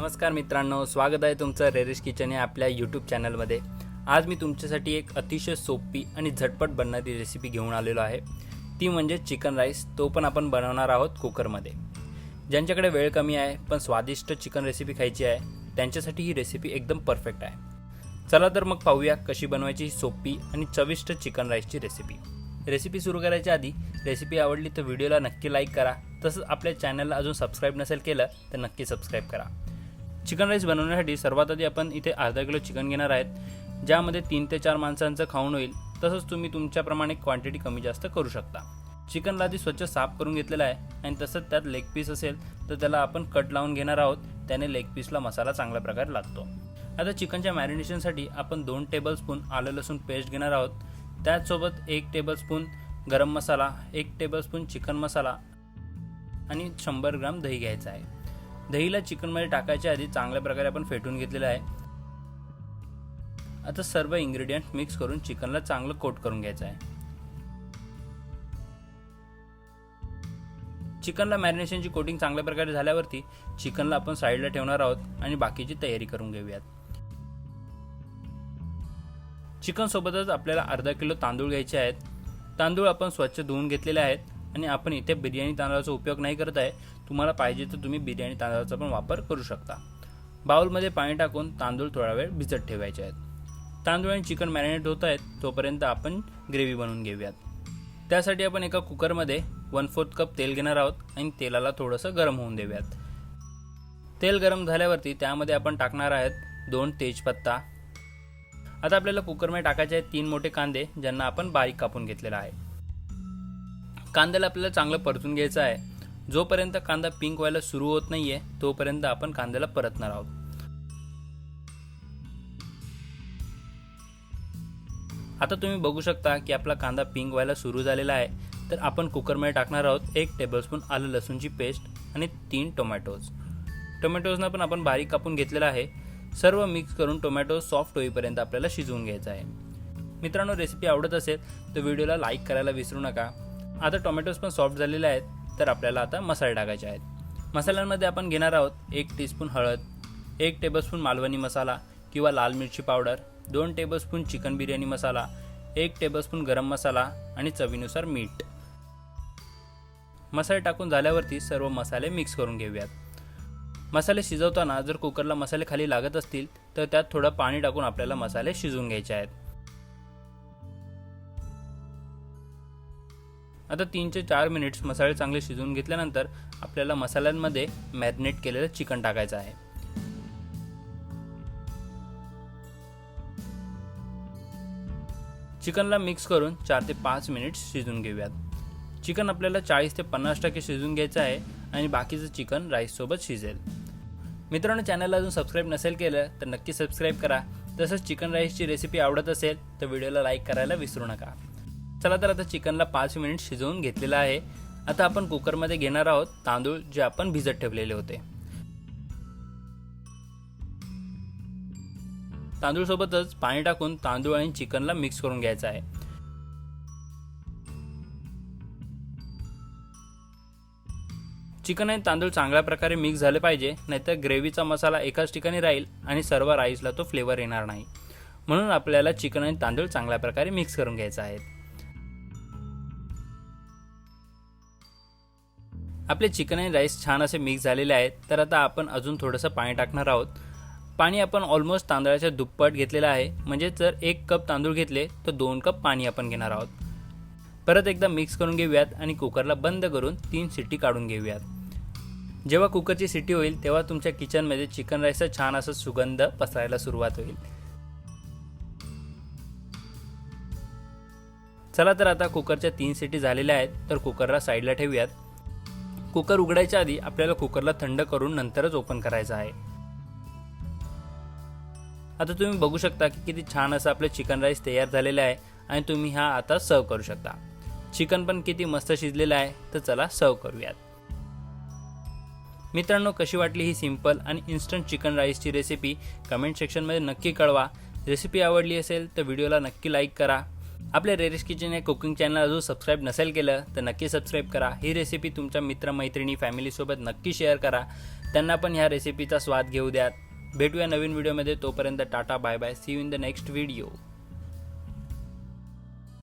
नमस्कार मित्रांनो स्वागत आहे तुमचं रेरिश किचन या आपल्या यूट्यूब चॅनलमध्ये आज मी तुमच्यासाठी एक अतिशय सोपी आणि झटपट बनणारी रेसिपी घेऊन आलेलो आहे. ती म्हणजे चिकन राईस तो पण आपण बनवणार आहोत कुकरमध्ये ज्यांच्याकडे वेळ कमी आहे पण स्वादिष्ट चिकन रेसिपी खायची आहे त्यांच्यासाठी ही रेसिपी एकदम परफेक्ट आहे. चला तर मग पाहूया कशी बनवायची ही सोपी आणि चविष्ट चिकन राईसची रेसिपी रेसिपी सुरू करायच्या आधी रेसिपी आवडली तर व्हिडिओला नक्की लाईक करा. तसंच आपल्या चॅनलला अजून सबस्क्राईब नसेल केलं तर नक्की सबस्क्राईब करा. चिकन राईस बनवण्यासाठी सर्वात आधी आपण इथे अर्धा किलो चिकन घेणार आहेत. ज्यामध्ये तीन ते चार माणसांचं खाऊन होईल. तसंच तुम्ही तुमच्याप्रमाणे क्वांटिटी कमी जास्त करू शकता. चिकनला आधी स्वच्छ साफ करून घेतलेला आहे. आणि तसंच त्यात लेग पीस असेल तर त्याला आपण कट लावून घेणार आहोत. त्याने लेग पीसला मसाला चांगल्या प्रकारे लागतो. आता चिकनच्या मॅरिनेशनसाठी आपण दोन टेबलस्पून आलं लसूण पेस्ट घेणार आहोत. त्याचसोबत एक टेबलस्पून गरम मसाला एक टेबलस्पून चिकन मसाला आणि शंभर ग्राम दही घ्यायचं आहे. दहीला चिकनमध्ये टाकायच्या आधी चांगल्या प्रकारे आपण फेटून घेतलेलं आहे. आता सर्व इंग्रेडियंट मिक्स करून चिकनला चांगलं कोट करून घ्यायचं आहे. चिकनला मॅरिनेशनची कोटिंग चांगल्या प्रकारे झाल्यावरती चिकनला आपण साईडला ठेवणार आहोत आणि बाकीची तयारी करून घेऊयात. चिकन सोबतच आपल्याला अर्धा किलो तांदूळ घ्यायचे आहेत. तांदूळ आपण स्वच्छ धुवून घेतलेले आहेत. आणि आपण इथे बिर्याणी तांदळाचा उपयोग नाही करत आहे. तुम्हाला पाहिजे तर तुम्ही बिर्याणी तांदळाचा पण वापर करू शकता. बाउलमध्ये पाणी टाकून तांदूळ थोडा वेळ भिजत ठेवायचे आहेत. तांदूळ आणि चिकन मॅरिनेट होत आहेत तोपर्यंत आपण ग्रेव्ही बनवून घेऊयात. त्यासाठी आपण एका कुकरमध्ये वन फोर्थ कप तेल घेणार आहोत आणि तेलाला थोडंसं गरम होऊन देऊयात. तेल गरम झाल्यावरती त्यामध्ये आपण टाकणार आहेत दोन तेजपत्ता. आता आपल्याला कुकरमध्ये टाकायचे आहेत तीन मोठे कांदे ज्यांना आपण बारीक कापून घेतलेला आहे. कांद्याला आपल्याला चांगलं परतून घ्यायचं आहे. जोपर्यंत कांदा पिंक व्हायला सुरू होत नाही आहे तोपर्यंत आपण कांद्याला परतणार आहोत. आता तुम्ही बघू शकता की आपला कांदा पिंक व्हायला सुरू झालेला आहे. तर आपण कुकरमध्ये टाकणार आहोत एक टेबलस्पून आलं लसूणची पेस्ट आणि तीन टोमॅटोज टोमॅटोजना पण आपण बारीक कापून घेतलेला आहे. सर्व मिक्स करून टोमॅटो सॉफ्ट होईपर्यंत आपल्याला शिजवून घ्यायचं आहे. मित्रांनो रेसिपी आवडत असेल तर व्हिडिओला लाईक करायला विसरू नका. आता टोमॅटोज पण सॉफ्ट झालेले आहेत तर आपल्याला आता मसाले टाकायचे आहेत. मसाल्यांमध्ये आपण घेणार आहोत एक टीस्पून हळद एक टेबलस्पून मालवणी मसाला किंवा लाल मिरची पावडर दोन टेबलस्पून चिकन बिर्याणी मसाला एक टेबलस्पून गरम मसाला आणि चवीनुसार मीठ. मसाले टाकून झाल्यावरती सर्व मसाले मिक्स करून घेऊयात. मसाले शिजवताना जर कुकरला मसाले खाली लागत असतील तर त्यात थोडं पाणी टाकून आपल्याला मसाले शिजवून घ्यायचे आहेत. आता तीन ते चार मिनिट्स मसाले चांगले शिजवून घेतल्यानंतर आपल्याला मसाल्यांमध्ये मॅरिनेट केलेलं चिकन टाकायचं आहे. चिकनला मिक्स करून चार ते पाच मिनिट्स शिजून घेऊयात. चिकन आपल्याला चाळीस ते पन्नास टक्के शिजवून घ्यायचं आहे आणि बाकीचं चिकन राईससोबत शिजेल. मित्रांनो चॅनलला अजून सबस्क्राईब नसेल केलं तर नक्की सबस्क्राईब करा. तसंच चिकन राईसची रेसिपी आवडत असेल तर व्हिडिओला लाईक करायला विसरू नका. चला तर आता चिकनला पाच मिनिट शिजवून घेतलेलं आहे. आता आपण कुकरमध्ये घेणार आहोत तांदूळ जे आपण भिजत ठेवलेले होते. तांदूळ सोबतच पाणी टाकून तांदूळ आणि चिकनला मिक्स करून घ्यायचं आहे. चिकन आणि तांदूळ चांगल्या प्रकारे मिक्स झाले पाहिजे नाहीतर ग्रेव्हीचा मसाला एकाच ठिकाणी राहील आणि सर्व राईसला तो फ्लेवर येणार नाही. म्हणून आपल्याला चिकन आणि तांदूळ चांगल्या प्रकारे मिक्स करून घ्यायचा आहे. आपले चिकन आणि राईस छान असे मिक्स झालेले आहेत तर आता आपण अजून थोडंसं पाणी टाकणार आहोत. पाणी आपण ऑलमोस्ट तांदळाच्या दुप्पट घेतलेलं आहे म्हणजे जर एक कप तांदूळ घेतले तर दोन कप पाणी आपण घेणार आहोत. परत एकदा मिक्स करून घेऊयात आणि कुकरला बंद करून तीन सिटी काढून घेऊयात. जेव्हा कुकरची सिटी होईल तेव्हा तुमच्या किचनमध्ये चिकन राईसचा छान असा सुगंध पसरायला सुरुवात होईल. चला तर आता कुकरच्या तीन सिटी झालेल्या आहेत तर कुकरला साईडला ठेवूयात. कुकर उघडायच्या आधी आपल्याला कुकरला थंड करून नंतरच ओपन करायचं आहे. आता तुम्ही बघू शकता की किती छान असं आपलं चिकन राईस तयार झालेलं आहे आणि तुम्ही हा आता सर्व करू शकता. चिकन पण किती मस्त शिजलेलं आहे तर चला सर्व करूयात. मित्रांनो कशी वाटली ही सिंपल आणि इन्स्टंट चिकन राईसची रेसिपी कमेंट सेक्शनमध्ये नक्की कळवा. रेसिपी आवडली असेल तर व्हिडिओला नक्की लाईक करा. आपल्या रेरिस किचन हे कुकिंग चॅनल अजून सबस्क्राईब नसेल केलं तर नक्की सबस्क्राईब करा. ही रेसिपी तुमच्या मित्रमैत्रिणी फॅमिलीसोबत नक्की शेअर करा. त्यांना पण ह्या रेसिपीचा स्वाद घेऊ द्या. भेटूया नवीन व्हिडिओमध्ये तोपर्यंत tata bye bye see you in the next video